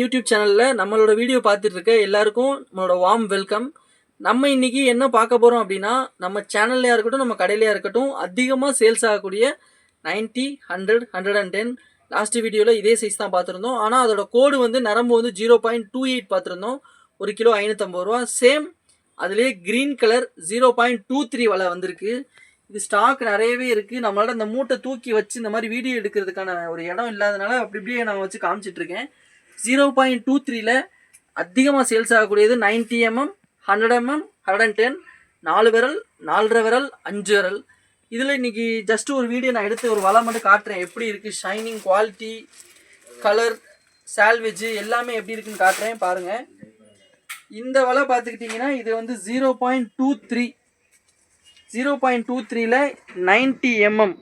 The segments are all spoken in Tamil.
யூடியூப் சேனலில் நம்மளோட வீடியோ பார்த்துட்டு இருக்க எல்லாருக்கும் நம்மளோட வார்ம் வெல்கம் நம்ம இன்னைக்கு என்ன பார்க்க போகிறோம் அப்படின்னா நம்ம சேனல்லையாக இருக்கட்டும் நம்ம கடையிலையாக இருக்கட்டும் அதிகமாக சேல்ஸ் ஆகக்கூடிய 90 hundred hundred and ten last வீடியோவில் இதே சைஸ் தான் பார்த்துருந்தோம். ஆனால் அதோட கோடு வந்து நரம்பு வந்து ஜீரோ பாயிண்ட் டூ எயிட் பார்த்துருந்தோம். ஒரு கிலோ ஐநூற்றம்பது ரூபா. சேம் அதுலேயே green colour zero point two three வலை வந்திருக்கு. இது ஸ்டாக் நிறையவே இருக்குது நம்மளால அந்த மூட்டை தூக்கி வச்சு இந்த மாதிரி வீடியோ எடுக்கிறதுக்கான ஒரு இடம் இல்லாதனால அப்படி இப்படியே நான் வச்சு காமிச்சிட்டு இருக்கேன். ஜீரோ பாயிண்ட் டூ த்ரீல அதிகமாக சேல்ஸ் ஆகக்கூடியது 90 MM hundred MM hundred and ten நாலு விரல் நாலரை விரல் அஞ்சு விரல். இதில் இன்னைக்கு ஜஸ்ட் ஒரு வீடியோ நான் எடுத்து ஒரு வலை மட்டும் காட்டுறேன். எப்படி இருக்குது ஷைனிங் குவாலிட்டி கலர் சால்வேஜ் எல்லாமே எப்படி இருக்குன்னு காட்டுறேன். பாருங்கள் இந்த வலை பார்த்துக்கிட்டிங்கன்னா இது வந்து zero point two three zero point two த்ரீல நைன்ட்டி எம்எம்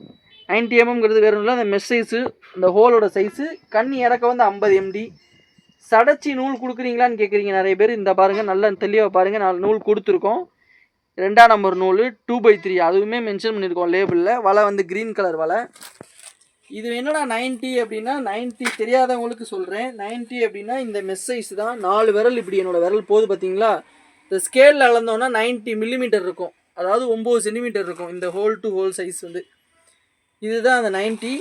நைன்ட்டி எம்எம்ங்கிறது வேறு இல்லை அந்த மெஸ் சைஸு இந்த ஹோலோட சைஸு கண் இறக்க வந்து ஐம்பது எம்டி சடைச்சி நூல் கொடுக்குறீங்களான்னு கேட்குறீங்க நிறைய பேர். இந்த பாருங்கள் நல்ல தெளிவாக பாருங்கள் நாலு நூல் கொடுத்துருக்கோம். ரெண்டாம் நம்பர் நூல் டூ பை த்ரீ அதுவுமே மென்ஷன் பண்ணியிருக்கோம் லேபிளில் வலை வந்து க்ரீன் கலர் வலை. இது என்னடா 90 அப்படின்னா 90 தெரியாதவங்களுக்கு சொல்கிறேன் 90 அப்படின்னா இந்த மெஸ் சைஸ் தான். நாலு விரல் இப்படி என்னோடய விரல் போகுது பார்த்தீங்களா இந்த ஸ்கேலில் அளந்தோன்னா 90 மில்லிமீட்டர் இருக்கும். அதாவது ஒம்பது சென்டிமீட்டர் இருக்கும். இந்த ஹோல் டு ஹோல் சைஸ் வந்து. இதுதான் அந்த 90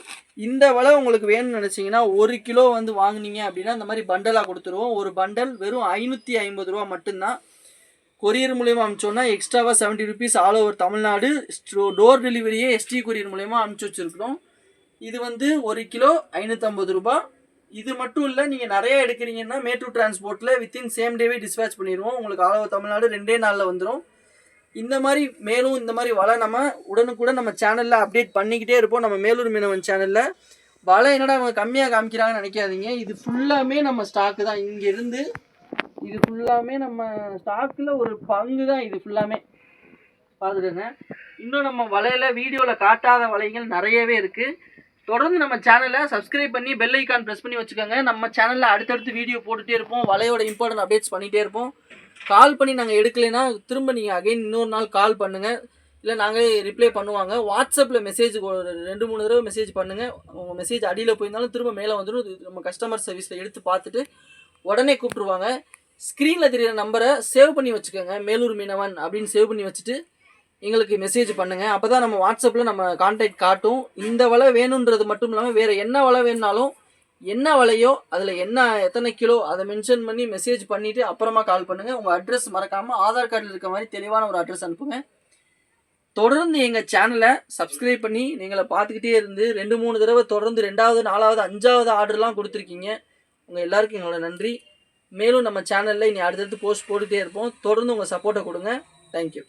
இந்த வலை உங்களுக்கு வேணும்னு நினச்சிங்கன்னா ஒரு கிலோ வந்து வாங்குனீங்க அப்படின்னா இந்த மாதிரி பண்டலாக கொடுத்துருவோம். ஒரு பண்டல் வெறும் ஐநூற்றி ஐம்பது ரூபா மட்டும்தான். கொரியர் மூலியமாக அனுப்பிச்சோன்னா எக்ஸ்ட்ராவாக seventy rupees all over Tamil Nadu. Door டெலிவரியே எஸ்டி கொரியர் மூலயமா அனுப்பிச்சி வச்சுருக்கிறோம். இது வந்து ஒரு கிலோ ஐநூற்றம்பது ரூபாய் இது மட்டும் இல்லை நீங்கள் நிறைய எடுக்கிறீங்கன்னா மேட்டூர் டிரான்ஸ்போர்ட்டில் வித்தின் சேம் டேவே டிஸ்பேச் பண்ணிடுவோம். உங்களுக்கு ஆல் ஓவர் தமிழ்நாடு ரெண்டே நாளில் வந்துடும் இந்த மாதிரி மேலும் இந்த மாதிரி வலை நம்ம உடனுக்குடன் நம்ம சேனலில் அப்டேட் பண்ணிக்கிட்டே இருப்போம். நம்ம மேலூர் மீனவன் சேனலில் வலை என்னடா அவங்க கம்மியாக காமிக்கிறாங்கன்னு நினைக்காதீங்க. இது ஃபுல்லாமே நம்ம ஸ்டாக்கு தான். இங்கேருந்து இது ஃபுல்லாமே நம்ம ஸ்டாக்கில் ஒரு பங்கு தான் இது ஃபுல்லாமே பார்த்துக்கோங்க. இன்னும் நம்ம வலையில் வீடியோவில் காட்டாத வலைகள் நிறையவே இருக்குது தொடர்ந்து நம்ம சேனலை சப்ஸ்கிரைப் பண்ணி பெல் ஐக்கான் ப்ரெஸ் பண்ணி வச்சுக்கோங்க. நம்ம சேனலில் அடுத்தடுத்து வீடியோ போட்டுகிட்டே இருப்போம். வலையோட இம்பார்ட்டன்ட் அப்டேட்ஸ் பண்ணிகிட்டே இருப்போம். கால் பண்ணி நாங்கள் எடுக்கலைன்னா திரும்ப நீங்கள் அகைன் இன்னொரு நாள் கால் பண்ணுங்கள் இல்லை நாங்களே ரிப்ளை பண்ணுவாங்க. வாட்ஸ்அப்பில் மெசேஜ் ஒரு ரெண்டு மூணு தடவை மெசேஜ் பண்ணுங்கள் உங்கள் மெசேஜ் அடியில் போயிருந்தாலும் திரும்ப மேலே வந்துடும் நம்ம கஸ்டமர் சர்வீஸில் எடுத்து பார்த்துட்டு உடனே கூப்பிட்ருவாங்க ஸ்க்ரீனில் தெரியிற நம்பரை சேவ் பண்ணி வச்சுக்கோங்க. மேலூர் மீனவன் அப்படின்னு சேவ் பண்ணி வச்சுட்டு எங்களுக்கு மெசேஜ் பண்ணுங்கள் அப்போ தான் நம்ம வாட்ஸ்அப்பில் நம்ம கான்டாக்ட் காட்டும். இந்த வலை வேணுன்றது மட்டும் இல்லாமல் வேறு என்ன வலை வேணுனாலும் என்ன வலையோ அதில் என்ன எத்தனை கிலோ அதை மென்ஷன் பண்ணி மெசேஜ் பண்ணிவிட்டு அப்புறமா கால் பண்ணுங்கள் உங்கள் அட்ரஸ் மறக்காமல் ஆதார் கார்டில் இருக்க மாதிரி தெளிவான ஒரு அட்ரஸ் அனுப்புங்க. தொடர்ந்து எங்கள் சேனலை சப்ஸ்கிரைப் பண்ணி நீங்களை பார்த்துக்கிட்டே இருந்து ரெண்டு மூணு தடவை தொடர்ந்து ரெண்டாவது நாலாவது அஞ்சாவது ஆர்டர்லாம் கொடுத்துருக்கீங்க. உங்கள் எல்லாருக்கும் எங்களோட நன்றி. மேலும் நம்ம சேனலில் இனி அடுத்தடுத்து போஸ்ட் போட்டுகிட்டே இருப்போம். தொடர்ந்து உங்கள் சப்போர்ட்டை கொடுங்க. தேங்க்யூ